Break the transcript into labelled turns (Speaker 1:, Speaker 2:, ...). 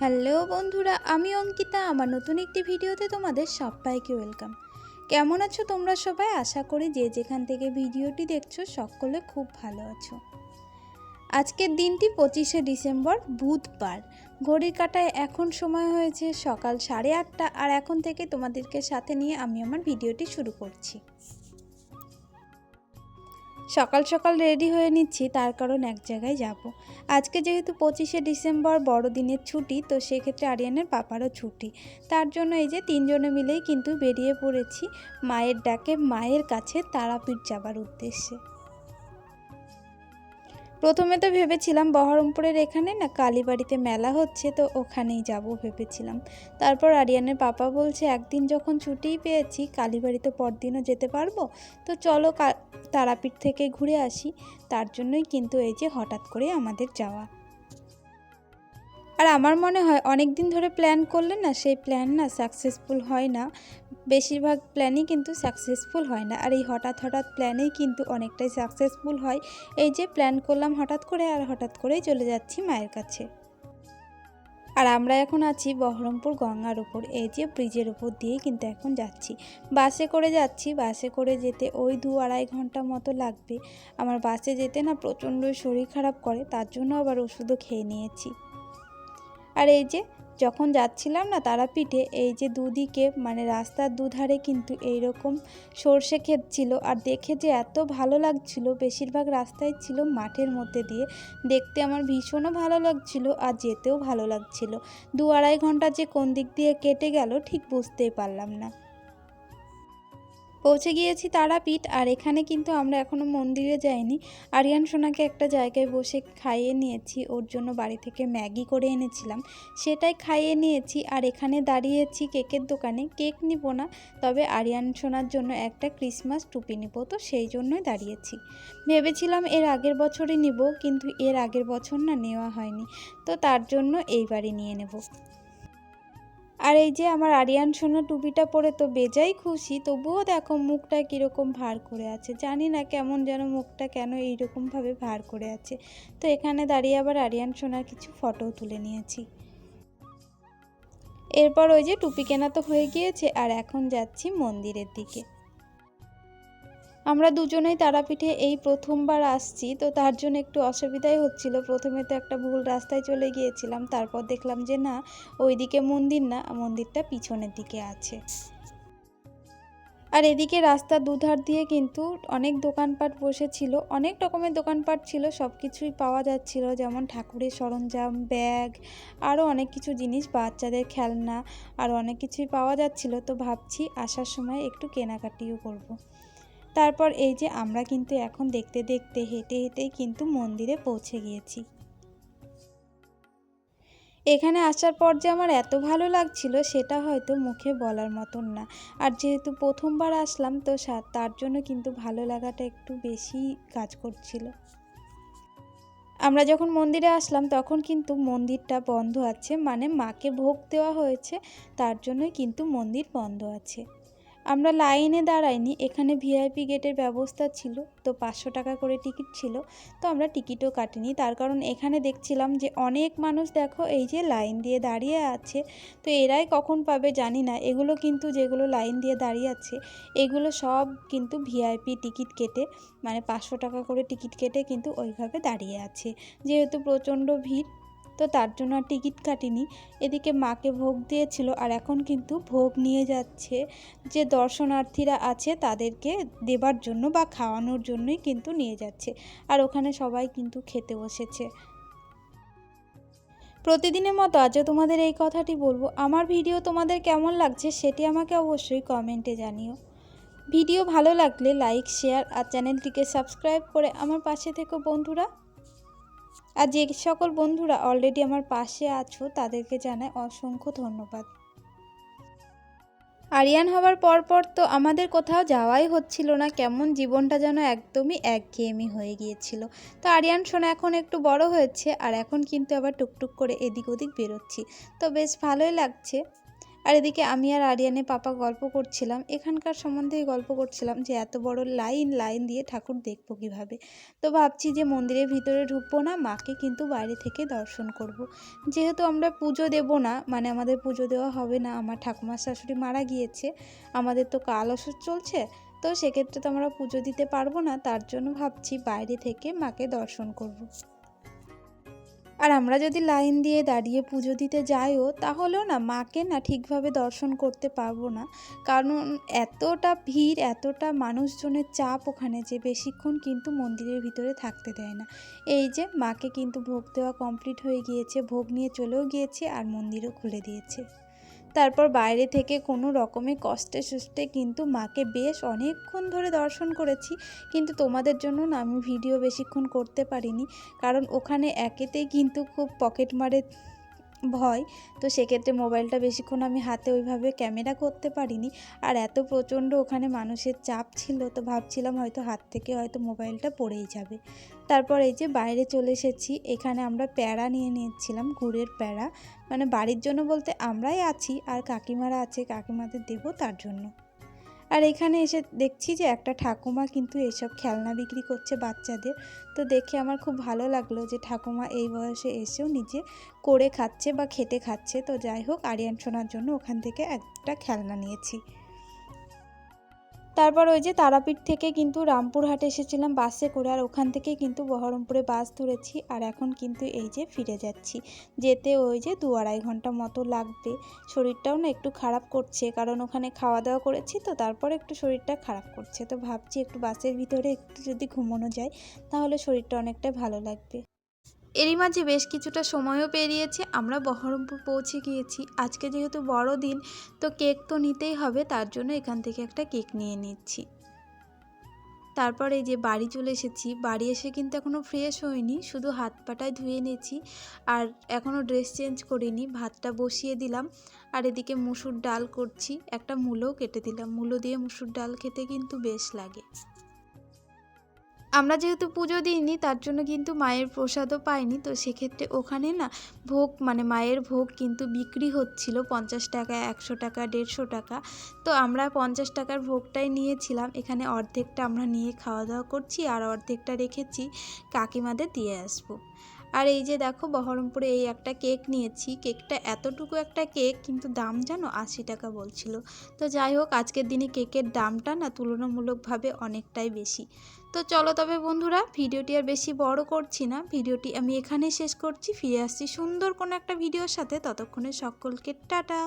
Speaker 1: Hello বন্ধুরা, আমি অঙ্কিতা। আমার নতুন একটি ভিডিওতে তোমাদের সবাইকে ওয়েলকাম। কেমন আছো তোমরা সবাই? আশা করি যে যেখান থেকে ভিডিওটি দেখছ সকলে খুব ভালো আছো। আজকের দিনটি পঁচিশে ডিসেম্বর, বুধবার। ঘড়ির কাটায় এখন সময় হয়েছে সকাল সাড়ে আটটা, আর এখন থেকে তোমাদেরকে সাথে নিয়ে আমি আমার ভিডিওটি শুরু করছি। সকাল সকাল রেডি হয়ে নিচ্ছি, তার কারণ এক জায়গায় যাব। আজকে যেহেতু পঁচিশে ডিসেম্বর বড়দিনের ছুটি, তো সেক্ষেত্রে আরিয়ানের পাপারও ছুটি। তার জন্য এই যে তিনজনে মিলেই কিন্তু বেরিয়ে পড়েছি মায়ের ডাকে, মায়ের কাছে তারাপীঠ যাবার উদ্দেশ্যে। প্রথমে তো ভেবেছিলাম বহরমপুরের এখানে না কালীবাড়িতে মেলা হচ্ছে, তো ওখানেই যাব ভেবেছিলাম। তারপর আরিয়ানের পাপা বলছে, একদিন যখন ছুটিই পেয়েছি, কালীবাড়িতে পরদিনও যেতে পারব? তো চলো তারাপীঠ থেকে ঘুরে আসি। তার জন্যই কিন্তু এই যে হঠাৎ করে আমাদের যাওয়া। আর আমার মনে হয় অনেক দিন ধরে প্ল্যান করলে না, সেই প্ল্যান না সাকসেসফুল হয় না। বেশিরভাগ প্ল্যানই কিন্তু সাকসেসফুল হয় না। আর এই হঠাৎ হঠাৎ প্ল্যানেই কিন্তু অনেকটাই সাকসেসফুল হয়। এই যে প্ল্যান করলাম হঠাৎ করে আর হঠাৎ করেই চলে যাচ্ছি মায়ের কাছে। আর আমরা এখন আছি বহরমপুর গঙ্গার উপর। এই যে ব্রিজের উপর দিয়ে কিন্তু এখন যাচ্ছি। বাসে করে যাচ্ছি। বাসে করে যেতে ওই দু আড়াই ঘণ্টা মতো লাগবে। আমার বাসে যেতে না প্রচণ্ড শরীর খারাপ করে, তার জন্য আবার ওষুধও খেয়ে নিয়েছি। আর এই যে যখন যাচ্ছিলাম না তারাপীঠে, এই যে দুদিকে মানে রাস্তার দুধারে কিন্তু এইরকম সর্ষে ক্ষেত ছিল। আর দেখে যে এত ভালো লাগছিল, বেশিরভাগ রাস্তায় ছিল মাঠের মধ্যে দিয়ে। দেখতে আমার ভীষণও ভালো লাগছিল আর যেতেও ভালো লাগছিল। দু আড়াই ঘণ্টা যে কোন দিক দিয়ে কেটে গেল, ঠিক বুঝতেই পারলাম না। পৌঁছে গিয়েছি তারাপীঠ, আর এখানে কিন্তু আমরা এখনও মন্দিরে যাইনি। আরিয়ান সোনাকে একটা জায়গায় বসে খাইয়ে নিয়েছি, ওর জন্য বাড়ি থেকে ম্যাগি করে এনেছিলাম। সেটাই খাইয়ে নিয়েছি, আর এখানে দাঁড়িয়েছি কেকের দোকানে। কেক নিব না, তবে আরিয়ান সোনার জন্য একটা ক্রিসমাস টুপি নিব, তো সেই জন্যই দাঁড়িয়েছি। ভেবেছিলাম এর আগের বছরই নিব, কিন্তু এর আগের বছর না নেওয়া হয়নি, তো তার জন্য এইবারই নিয়ে নেব। আর এই যে আমার আরিয়ান সোনা টুপিটা পরে তো বেজাই খুশি, তবুও দেখো মুখটা কীরকম ভার করে আছে। জানি না কেমন যেন মুখটা কেন এইরকমভাবে ভার করে আছে। তো এখানে দাঁড়িয়ে আবার আরিয়ান সোনার কিছু ফটোও তুলে নিয়েছি। এরপর ওই যে টুপি কেনা তো হয়ে গিয়েছে, আর এখন যাচ্ছি মন্দিরের দিকে। আমরা দুজনেই তারাপীঠে এই প্রথমবার আসছি, তো তার জন্য একটু অসুবিধাই হচ্ছিল। প্রথমে তো একটা ভুল রাস্তায় চলে গিয়েছিলাম, তারপর দেখলাম যে না, ওইদিকে মন্দির না, মন্দিরটা পিছনের দিকে আছে। আর এদিকে রাস্তার দুধার দিয়ে কিন্তু অনেক দোকানপাট বসেছিল, অনেক রকমের দোকানপাট ছিল সব কিছুই পাওয়া যাচ্ছিল, যেমন ঠাকুরের সরঞ্জাম, ব্যাগ, আরও অনেক কিছু জিনিস, বাচ্চাদের খেলনা আর অনেক কিছুই পাওয়া যাচ্ছিল। তো ভাবছি আসার সময় একটু কেনাকাটিও করব। তারপর এই যে আমরা কিন্তু এখন দেখতে দেখতে, হেঁটে হেঁটেই কিন্তু মন্দিরে পৌঁছে গিয়েছি। এখানে আসার পর যে আমার এত ভালো লাগছিল সেটা হয়তো মুখে বলার মতন না। আর যেহেতু প্রথমবার আসলাম, তো তার জন্য কিন্তু ভালো লাগাটা একটু বেশি কাজ করছিল। আমরা যখন মন্দিরে আসলাম, তখন কিন্তু মন্দিরটা বন্ধ আছে মানে মাকে ভোগ দেওয়া হয়েছে, তার জন্যই কিন্তু মন্দির বন্ধ আছে। আমরা লাইনে দাঁড়াইনি, এখানে ভিআইপি গেটের ব্যবস্থা ছিল, তো পাঁচশো টাকা করে টিকিট ছিল, তো আমরা টিকিটও কাটিনি। তার কারণ এখানে দেখছিলাম যে অনেক মানুষ, দেখো, এই যে লাইন দিয়ে দাঁড়িয়ে আছে, তো এরাই কখন পাবে জানি না। এগুলো কিন্তু, যেগুলো লাইন দিয়ে দাঁড়িয়ে আছে, এগুলো সব কিন্তু ভিআইপি টিকিট কেটে মানে পাঁচশো টাকা করে টিকিট কেটে কিন্তু ওইভাবে দাঁড়িয়ে আছে। যেহেতু প্রচণ্ড ভিড় তো তার জন্য আর টিকিট কাটিনি। এদিকে মাকে ভোগ দিয়েছিল আর এখন কিন্তু ভোগ নিয়ে যাচ্ছে। যে দর্শনার্থীরা আছে তাদেরকে দেবার জন্য বা খাওয়ানোর জন্যই কিন্তু নিয়ে যাচ্ছে। আর ওখানে সবাই কিন্তু খেতে বসেছে। প্রতিদিনের মতো আজও তোমাদের এই কথাটি বলব। আমার ভিডিও তোমাদের কেমন লাগছে সেটি আমাকে অবশ্যই কমেন্টে জানিও। ভিডিও ভালো লাগলে লাইক, শেয়ার আর চ্যানেলটিকে সাবস্ক্রাইব করে আমার পাশে থেকো বন্ধুরা। আর যে সকল বন্ধুরা অলরেডি আমার পাশে আছো, তাদেরকে জানাই অসংখ্য ধন্যবাদ। আরিয়ান হওয়ার পরপর পর তো আমাদের কোথাও যাওয়াই হচ্ছিল না, কেমন জীবনটা যেন একদমই একঘেয়েমি হয়ে গিয়েছিল। তো আরিয়ান শোনা এখন একটু বড় হয়েছে, আর এখন কিন্তু আবার টুকটুক করে এদিক ওদিক বেরোচ্ছি। তো বেশ ভালোই লাগছে। আর এদিকে আমি আর আরিয়ানে পাপা গল্প করছিলাম এখানকার সম্বন্ধে গল্প করছিলাম যে, এত বড় লাইন লাইন দিয়ে ঠাকুর দেখব কীভাবে তো ভাবছি যে, মন্দিরের ভিতরে ঢুকবো না, মাকে কিন্তু বাইরে থেকে দর্শন করব। যেহেতু আমরা পুজো দেব না মানে আমাদের পুজো দেওয়া হবে না, আমার ঠাকুমার শাশুড়ি মারা গিয়েছে, আমাদের তো কাল অসুখ চলছে, তো সেক্ষেত্রে তো আমরা পুজো দিতে পারব না, তার জন্য ভাবছি বাইরে থেকে মাকে দর্শন করব। আর আমরা যদি লাইন দিয়ে দাঁড়িয়ে পুজো দিতে যাইও, তাহলেও না মাকে না ঠিকভাবে দর্শন করতে পারব না। কারণ এতটা ভিড়, এতটা মানুষজনের চাপ ওখানে যে বেশিক্ষণ কিন্তু মন্দিরের ভিতরে থাকতে দেয় না। এই যে মাকে কিন্তু ভোগ দেওয়া কমপ্লিট হয়ে গিয়েছে, ভোগ নিয়ে চলেও গিয়েছে আর মন্দিরও খুলে দিয়েছে। তারপর বাইরে থেকে কোনো রকমে কষ্টে সুস্টে কিন্তু মাকে বেশ অনেকক্ষণ ধরে দর্শন করেছি। কিন্তু তোমাদের জন্য না আমি ভিডিও বেশিক্ষণ করতে পারিনি। কারণ ওখানে একেতেই কিন্তু খুব পকেট মারে ভয়। তো সেক্ষেত্রে মোবাইলটা বেশিক্ষণ আমি হাতে ওইভাবে ক্যামেরা করতে পারিনি। আর এত প্রচণ্ড ওখানে মানুষের চাপ ছিল, তো ভাবছিলাম হয়তো হাত থেকে হয়তো মোবাইলটা পড়েই যাবে। তারপর এই যে বাইরে চলে এসেছি, এখানে আমরা প্যাড়া নিয়ে নিয়েছিলাম গুড়ের প্যাড়া মানে বাড়ির জন্য বলতে আমরাই আছি, আর কাকিমারা আছে, কাকিমাদের দেবো তার জন্য। আর এখানে এসে দেখছি যে একটা ঠাকুমা কিন্তু এসব খেলনা বিক্রি করছে বাচ্চাদের। তো দেখে আমার খুব ভালো লাগল যে ঠাকুমা এই বয়সে এসেও নিজে করে খাচ্ছে বা খেতে খাচ্ছে। তো যাই হোক, আরিয়ান শোনার জন্য ওখান থেকে একটা খেলনা নিয়েছি। তারপর ওই যে তারাপীঠ থেকে কিন্তু রামপুরহাট এসেছিলাম বাসে করে, আর ওখান থেকে কিন্তু বহরমপুরে বাস ধরেছি, আর এখন কিন্তু এই যে ফিরে যাচ্ছি। যেতে ওই যে দু আড়াই ঘণ্টা মতো লাগবে। শরীরটাও না একটু খারাপ করছে, কারণ ওখানে খাওয়া দাওয়া করেছি তো, তারপর একটু শরীরটা খারাপ করছে। তো ভাবছি একটু বাসের ভিতরে একটু যদি ঘুমানো যায়, তাহলে শরীরটা অনেকটা ভালো লাগবে। এরই মাঝে বেশ কিছুটা সময়ও পেরিয়েছে, আমরা বহরমপুর পৌঁছে গিয়েছি। আজকে যেহেতু বড় দিন, তো কেক তো নিতেই হবে, তার জন্য এখান থেকে একটা কেক নিয়ে নিচ্ছি। তারপর এই যে বাড়ি চলে এসেছি, বাড়ি এসে কিন্তু এখনও ফ্রেশ হইনি শুধু হাত পাটায় ধুয়ে নিয়েছি, আর এখনও ড্রেস চেঞ্জ করিনি, ভাতটা বসিয়ে দিলাম, আর এদিকে মুসুর ডাল করছি, একটা মূলও কেটে দিলাম, মূলো দিয়ে মুসুর ডাল খেতে কিন্তু বেশ লাগে। আমরা যেহেতু পুজো দিইনি, তার জন্য কিন্তু মায়ের প্রসাদও পাইনি। তো সেক্ষেত্রে ওখানে না ভোগ মানে মায়ের ভোগ কিন্তু বিক্রি হচ্ছিল পঞ্চাশ টাকা, একশো টাকা, দেড়শো টাকা। তো আমরা পঞ্চাশ টাকার ভোগটাই নিয়েছিলাম। এখানে অর্ধেকটা আমরা নিয়ে খাওয়া দাওয়া করছি আর অর্ধেকটা রেখেছি কাকিমাদের দিয়ে আসব। আর এই যে দেখো বহরমপুরে এই একটা কেক নিয়েছি। কেকটা এতটুকু একটা কেক, কিন্তু দাম জানো? আশি টাকা বলছিল। তো যাই হোক, আজকের দিনে কেকের দামটা না তুলনামূলকভাবে অনেকটাই বেশি। তো চলো তবে বন্ধুরা, ভিডিওটি আর বেশি বড় করছি না। ভিডিওটি আমি এখানে শেষ করছি। ফিরে আসছি সুন্দর কোনো একটা ভিডিওর সাথে। ততক্ষণে সকলকে টাটা!